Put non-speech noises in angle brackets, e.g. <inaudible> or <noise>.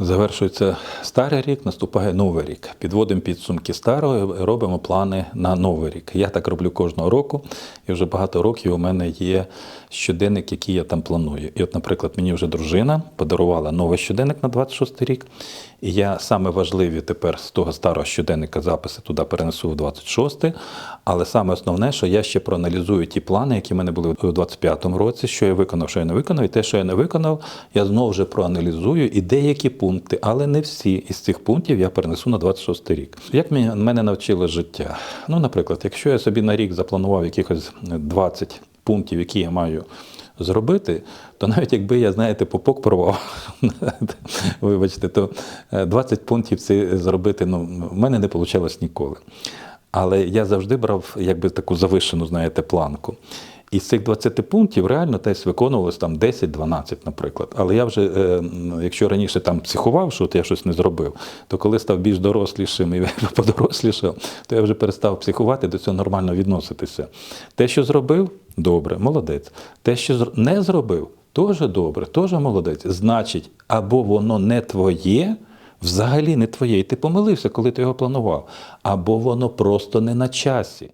Завершується старий рік, наступає новий рік. Підводимо підсумки старого, робимо плани на новий рік. Я так роблю кожного року, і вже багато років у мене є щоденник, який я там планую. І от, наприклад, мені вже дружина подарувала новий щоденник на 26 рік. І я саме важливі тепер з того старого щоденника записи туди перенесу в 26. Але саме основне, що я ще проаналізую ті плани, які в мене були у 25-му році, що я виконав, що я не виконав, і те, що я не виконав, я знову вже проаналізую і деякі пункти, але не всі із цих пунктів я перенесу на 26 рік. Як мене- навчило життя? Ну, наприклад, якщо я собі на рік запланував якихось 20 пунктів, які я маю зробити, то навіть якби я, знаєте, попок порвав, <laughs> вибачте, то е, 20 пунктів це зробити ну, в мене не вийшло ніколи. Але я завжди брав якби таку завишену, знаєте, планку. І з цих 20 пунктів реально десь виконувалось там 10-12, наприклад. Але я вже, е, якщо раніше там психував, що от я щось не зробив, то коли став більш дорослішим і <laughs> подорослішав, то я вже перестав психувати, до цього нормально відноситися. Те, що зробив, добре, молодець. Те, що не зробив, теж добре, теж молодець. Значить, або воно не твоє, взагалі не твоє, і ти помилився, коли ти його планував, або воно просто не на часі.